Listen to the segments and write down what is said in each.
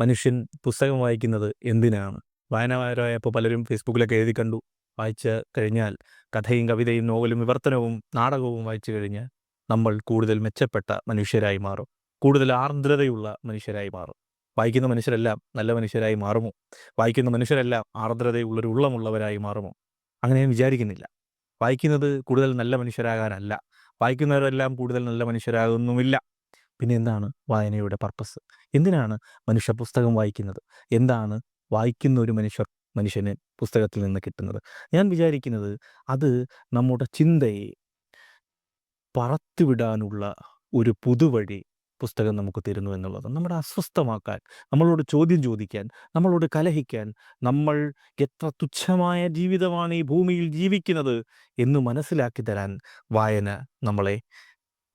മനുഷ്യൻ പുസ്തകം വായിക്കുന്നത് എന്തിനാണ്? വായനക്കാരായപ്പോൾ പലരും ഫേസ്ബുക്കിലൊക്കെ എഴുതി കണ്ടു. വായിച്ച് കഴിഞ്ഞാൽ കഥയും കവിതയും നോവലും വിവർത്തനവും നാടകവും വായിച്ചു കഴിഞ്ഞാൽ നമ്മൾ കൂടുതൽ മെച്ചപ്പെട്ട മനുഷ്യരായി മാറും. കൂടുതൽ ആർദ്രതയുള്ള മനുഷ്യരായി മാറും. വായിക്കുന്ന മനുഷ്യരെല്ലാം നല്ല മനുഷ്യരായി മാറുമോ? വായിക്കുന്ന മനുഷ്യരെല്ലാം ആർദ്രതയുള്ളൊരു ഉള്ളമുള്ളവരായി മാറുമോ? അങ്ങനെ ഞാൻ വിചാരിക്കുന്നില്ല. വായിക്കുന്നത് കൂടുതൽ നല്ല മനുഷ്യരാകാനല്ല. വായിക്കുന്നവരെല്ലാം കൂടുതൽ നല്ല മനുഷ്യരാകുന്നുമില്ല. പിന്നെ എന്താണ് വായനയുടെ പർപ്പസ്? എന്തിനാണ് മനുഷ്യ പുസ്തകം വായിക്കുന്നത്? എന്താണ് വായിക്കുന്ന ഒരു മനുഷ്യർ മനുഷ്യന് പുസ്തകത്തിൽ നിന്ന് കിട്ടുന്നത്? ഞാൻ വിചാരിക്കുന്നത് അത് നമ്മുടെ ചിന്തയെ പറത്തുവിടാനുള്ള ഒരു പുതുവഴി പുസ്തകം നമുക്ക് തരുന്നു എന്നുള്ളത് നമ്മുടെ അസ്വസ്ഥമാക്കാൻ, നമ്മളോട് ചോദ്യം ചോദിക്കാൻ, നമ്മളോട് കലഹിക്കാൻ, നമ്മൾ എത്ര തുച്ഛമായ ജീവിതമാണ് ഈ ഭൂമിയിൽ ജീവിക്കുന്നത് എന്ന് മനസ്സിലാക്കി തരാൻ വായന നമ്മളെ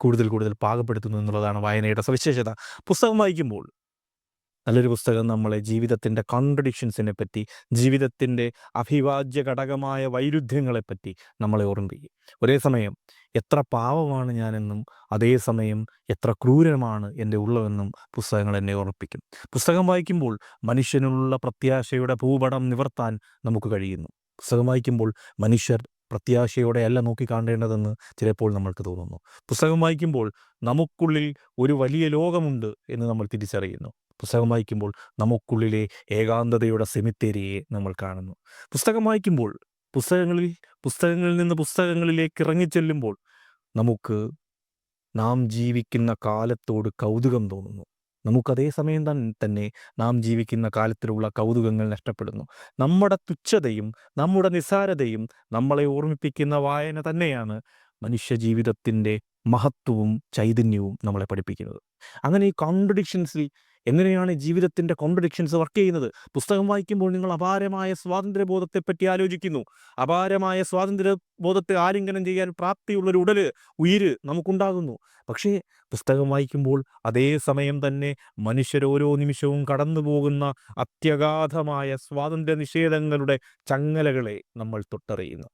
കൂടുതൽ കൂടുതൽ പാകപ്പെടുത്തുന്നു എന്നുള്ളതാണ് വായനയുടെ സവിശേഷത. പുസ്തകം വായിക്കുമ്പോൾ നല്ലൊരു പുസ്തകം നമ്മളെ ജീവിതത്തിന്റെ കോൺട്രഡിക്ഷൻസിനെ പറ്റി, ജീവിതത്തിന്റെ അഭിവാജ്യ ഘടകമായ വൈരുദ്ധ്യങ്ങളെപ്പറ്റി നമ്മളെ ഓർമ്മിപ്പിക്കും. ഒരേ സമയം എത്ര പാവമാണ് ഞാനെന്നും അതേസമയം എത്ര ക്രൂരമാണ് എന്റെ ഉള്ളവെന്നും പുസ്തകങ്ങൾ എന്നെ ഓർമ്മിപ്പിക്കും. പുസ്തകം വായിക്കുമ്പോൾ മനുഷ്യനുള്ള പ്രത്യാശയുടെ ഭൂപടം നിവർത്താൻ നമുക്ക് കഴിയുന്നു. പുസ്തകം വായിക്കുമ്പോൾ മനുഷ്യർ പ്രത്യാശയോടെയല്ല നോക്കിക്കാണേണ്ടതെന്ന് ചിലപ്പോൾ നമ്മൾക്ക് തോന്നുന്നു. പുസ്തകം വായിക്കുമ്പോൾ നമുക്കുള്ളിൽ ഒരു വലിയ ലോകമുണ്ട് എന്ന് നമ്മൾ തിരിച്ചറിയുന്നു. പുസ്തകം വായിക്കുമ്പോൾ നമുക്കുള്ളിലെ ഏകാന്തതയുടെ സെമിത്തേരിയെ നമ്മൾ കാണുന്നു. പുസ്തകം വായിക്കുമ്പോൾ പുസ്തകങ്ങളിൽ പുസ്തകങ്ങളിൽ നിന്ന് പുസ്തകങ്ങളിലേക്ക് ഇറങ്ങിച്ചെല്ലുമ്പോൾ നമുക്ക് നാം ജീവിക്കുന്ന കാലത്തോട് കൗതുകം തോന്നുന്നു. നമുക്ക് അതേ സമയം തന്നെ നാം ജീവിക്കുന്ന കാലത്തിലുള്ള കൗതുകങ്ങൾ നഷ്ടപ്പെടുന്നു. നമ്മുടെ തുച്ഛതയും നമ്മുടെ നിസ്സാരതയും നമ്മളെ ഓർമ്മിപ്പിക്കുന്ന വായന തന്നെയാണ് മനുഷ്യജീവിതത്തിന്റെ മഹത്വവും ചൈതന്യവും നമ്മളെ പഠിപ്പിക്കുന്നത്. അങ്ങനെ ഈ കോൺട്രഡിക്ഷൻസിൽ എങ്ങനെയാണ് ജീവിതത്തിന്റെ കോൺട്രഡിക്ഷൻസ് വർക്ക് ചെയ്യുന്നത്? പുസ്തകം വായിക്കുമ്പോൾ നിങ്ങൾ അപാരമായ സ്വാതന്ത്ര്യബോധത്തെപ്പറ്റി ആലോചിക്കുന്നു. അപാരമായ സ്വാതന്ത്ര്യബോധത്തെ ആലിംഗനം ചെയ്യാൻ പ്രാപ്തിയുള്ളൊരു ഉടൽ, ഉയിര് നമുക്കുണ്ടാകുന്നു. പക്ഷേ പുസ്തകം വായിക്കുമ്പോൾ അതേ സമയം തന്നെ മനുഷ്യരോരോ നിമിഷവും കടന്നു പോകുന്ന അത്യഗാധമായ സ്വാതന്ത്ര്യ നിഷേധങ്ങളുടെ ചങ്ങലകളെ നമ്മൾ തൊട്ടറിയുന്നു.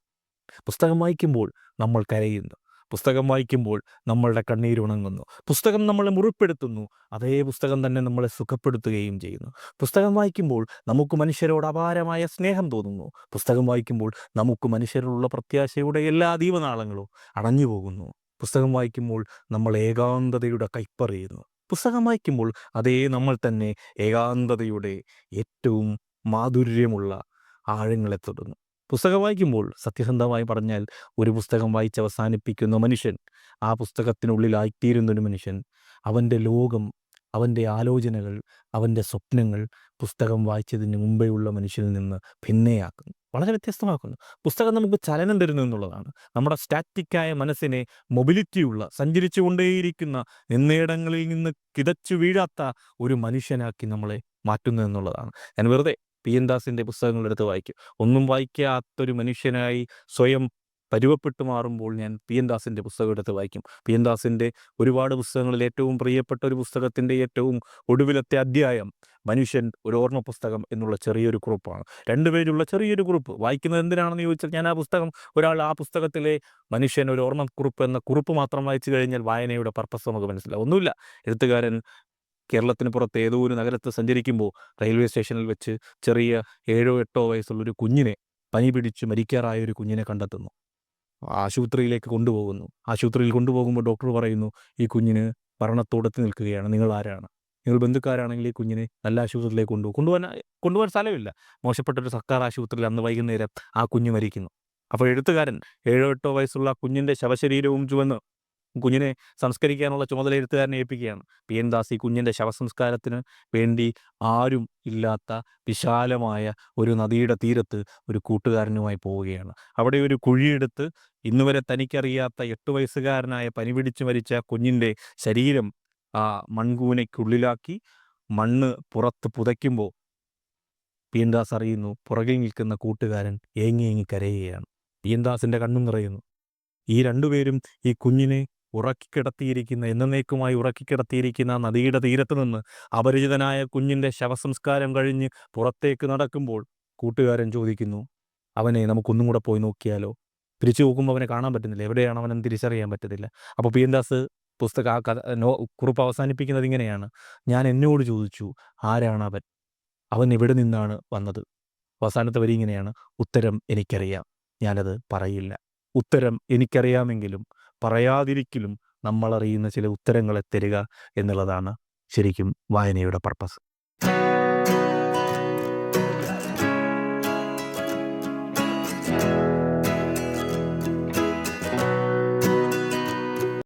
പുസ്തകം വായിക്കുമ്പോൾ നമ്മൾ കരയുന്നു. പുസ്തകം വായിക്കുമ്പോൾ നമ്മളുടെ കണ്ണീരുണങ്ങുന്നു. പുസ്തകം നമ്മളെ മുറിപ്പെടുത്തുന്നു. അതേ പുസ്തകം തന്നെ നമ്മളെ സുഖപ്പെടുത്തുകയും ചെയ്യുന്നു. പുസ്തകം വായിക്കുമ്പോൾ നമുക്ക് മനുഷ്യരോട് അപാരമായ സ്നേഹം തോന്നുന്നു. പുസ്തകം വായിക്കുമ്പോൾ നമുക്ക് മനുഷ്യരോടുള്ള പ്രത്യാശയുടെ എല്ലാ ദീപനാളങ്ങളും അടഞ്ഞു പോകുന്നു പുസ്തകം വായിക്കുമ്പോൾ നമ്മൾ ഏകാന്തതയുടെ കൈപ്പറിയുന്നു പുസ്തകം വായിക്കുമ്പോൾ അതേ നമ്മൾ തന്നെ ഏകാന്തതയുടെ ഏറ്റവും മാധുര്യമുള്ള ആഴങ്ങളെ തൊടുന്നു. പുസ്തകം വായിക്കുമ്പോൾ സത്യസന്ധമായി പറഞ്ഞാൽ ഒരു പുസ്തകം വായിച്ച് അവസാനിപ്പിക്കുന്ന മനുഷ്യൻ, ആ പുസ്തകത്തിനുള്ളിലായിത്തീരുന്നൊരു മനുഷ്യൻ അവന്റെ ലോകം, അവന്റെ ആലോചനകൾ, അവന്റെ സ്വപ്നങ്ങൾ പുസ്തകം വായിച്ചതിന് മുമ്പേയുള്ള മനുഷ്യനിൽ നിന്ന് ഭിന്നയാക്കുന്നു. വളരെ വ്യത്യസ്തമാക്കുന്നു. പുസ്തകം നമുക്ക് ചലനം തരുന്നു എന്നുള്ളതാണ്. നമ്മുടെ സ്റ്റാറ്റിക്കായ മനസ്സിനെ മൊബിലിറ്റിയുള്ള സഞ്ചരിച്ചു കൊണ്ടേയിരിക്കുന്ന നിന്നയിടങ്ങളിൽ നിന്ന് കിതച്ചു വീഴാത്ത ഒരു മനുഷ്യനാക്കി നമ്മളെ മാറ്റുന്നു എന്നുള്ളതാണ്. ഞാൻ വെറുതെ പി. എൻ. ദാസിന്റെ പുസ്തകങ്ങളെടുത്ത് വായിക്കും. ഒന്നും വായിക്കാത്തൊരു മനുഷ്യനായി സ്വയം പരുവപ്പെട്ടു മാറുമ്പോൾ ഞാൻ പി. എൻ. ദാസിന്റെ പുസ്തകം എടുത്ത് വായിക്കും. പി. എൻ. ദാസിന്റെ ഒരുപാട് പുസ്തകങ്ങളിൽ ഏറ്റവും പ്രിയപ്പെട്ട ഒരു പുസ്തകത്തിന്റെ ഏറ്റവും ഒടുവിലത്തെ അധ്യായം മനുഷ്യൻ ഒരു ഓർമ്മ പുസ്തകം എന്നുള്ള ചെറിയൊരു കുറിപ്പാണ്. 2 പേജുള്ള ചെറിയൊരു കുറിപ്പ്. വായിക്കുന്നത് എന്തിനാണെന്ന് ചോദിച്ചാൽ ഞാൻ ആ പുസ്തകം ഒരാൾ ആ പുസ്തകത്തിലെ മനുഷ്യൻ ഒരു ഓർമ്മക്കുറിപ്പ് എന്ന കുറിപ്പ് മാത്രം വായിച്ചു കഴിഞ്ഞാൽ വായനയുടെ പർപ്പസ് നമുക്ക് മനസ്സിലാവും. ഒന്നുമില്ല എഴുത്തുകാരൻ കേരളത്തിന് പുറത്ത് ഏതോ ഒരു നഗരത്ത് സഞ്ചരിക്കുമ്പോൾ റെയിൽവേ സ്റ്റേഷനിൽ വെച്ച് ചെറിയ ഏഴോ എട്ടോ വയസ്സുള്ള ഒരു കുഞ്ഞിനെ പനി പിടിച്ച് മരിക്കാറായ ഒരു കുഞ്ഞിനെ കണ്ടെത്തുന്നു. ആശുപത്രിയിലേക്ക് കൊണ്ടുപോകുന്നു. ആശുപത്രിയിൽ കൊണ്ടുപോകുമ്പോൾ ഡോക്ടർ പറയുന്നു, "ഈ കുഞ്ഞിന് മരണത്തോടത്ത് നിൽക്കുകയാണ്. നിങ്ങൾ ആരാണ്? നിങ്ങൾ ബന്ധുക്കാരാണെങ്കിൽ ഈ കുഞ്ഞിനെ നല്ല ആശുപത്രിയിലേക്ക് കൊണ്ടുപോകും." കൊണ്ടുപോകാൻ കൊണ്ടുപോകാൻ സ്ഥലമില്ല. മോശപ്പെട്ട ഒരു സർക്കാർ ആശുപത്രിയിൽ അന്ന് വൈകുന്നേരം ആ കുഞ്ഞ് മരിക്കുന്നു. അപ്പോൾ എഴുത്തുകാരൻ 7ഓ 8ഓ വയസ്സുള്ള കുഞ്ഞിന്റെ ശവശരീരവും ചുമന്ന് കുഞ്ഞിനെ സംസ്കരിക്കാനുള്ള ചുമതല എഴുത്തുകാരനെ ഏൽപ്പിക്കുകയാണ്. പി. എൻ. ദാസ് ഈ കുഞ്ഞിന്റെ ശവസംസ്കാരത്തിന് വേണ്ടി ആരും ഇല്ലാത്ത വിശാലമായ ഒരു നദിയുടെ തീരത്ത് ഒരു കൂട്ടുകാരനുമായി പോവുകയാണ്. അവിടെ ഒരു കുഴിയെടുത്ത് ഇന്നുവരെ തനിക്കറിയാത്ത എട്ട് വയസ്സുകാരനായ പനി പിടിച്ച് മരിച്ച കുഞ്ഞിന്റെ ശരീരം ആ മൺകൂനയ്ക്കുള്ളിലാക്കി മണ്ണ് പുറത്ത് പുതയ്ക്കുമ്പോൾ പി. എൻ. ദാസ് അറിയുന്നു പുറകിൽ നിൽക്കുന്ന കൂട്ടുകാരൻ ഏങ്ങി ഏങ്ങി കരയുകയാണ്. പി. എൻ. ദാസിന്റെ കണ്ണും നിറയുന്നു. ഈ രണ്ടുപേരും ഈ കുഞ്ഞിനെ ഉറക്കിക്കിടത്തിയിരിക്കുന്ന എന്നേക്കുമായി ഉറക്കിക്കിടത്തിയിരിക്കുന്ന നദിയുടെ തീരത്ത് നിന്ന് അപരിചിതനായ കുഞ്ഞിന്റെ ശവസംസ്കാരം കഴിഞ്ഞ് പുറത്തേക്ക് നടക്കുമ്പോൾ കൂട്ടുകാരൻ ചോദിക്കുന്നു, "അവനെ നമുക്കൊന്നും കൂടെ പോയി നോക്കിയാലോ?" തിരിച്ചു നോക്കുമ്പോൾ അവനെ കാണാൻ പറ്റുന്നില്ല. എവിടെയാണ് അവനെന്ന് തിരിച്ചറിയാൻ പറ്റത്തില്ല അപ്പോൾ പി. എൻ. ദാസ് പുസ്തക ആ കഥ നോ കുറിപ്പ് അവസാനിപ്പിക്കുന്നത് ഇങ്ങനെയാണ് ഞാൻ എന്നോട് ചോദിച്ചു ആരാണ് അവൻ അവൻ എവിടെ നിന്നാണ് വന്നത് അവസാനത്തെ വരി ഇങ്ങനെയാണ് ഉത്തരം എനിക്കറിയാം ഞാനത് പറയില്ല ഉത്തരം എനിക്കറിയാമെങ്കിലും പറയാതിരിക്കലും നമ്മളറിയുന്ന ചില ഉത്തരങ്ങളെ തരിക എന്നുള്ളതാണ് ശരിക്കും വായനയുടെ പർപ്പസ്.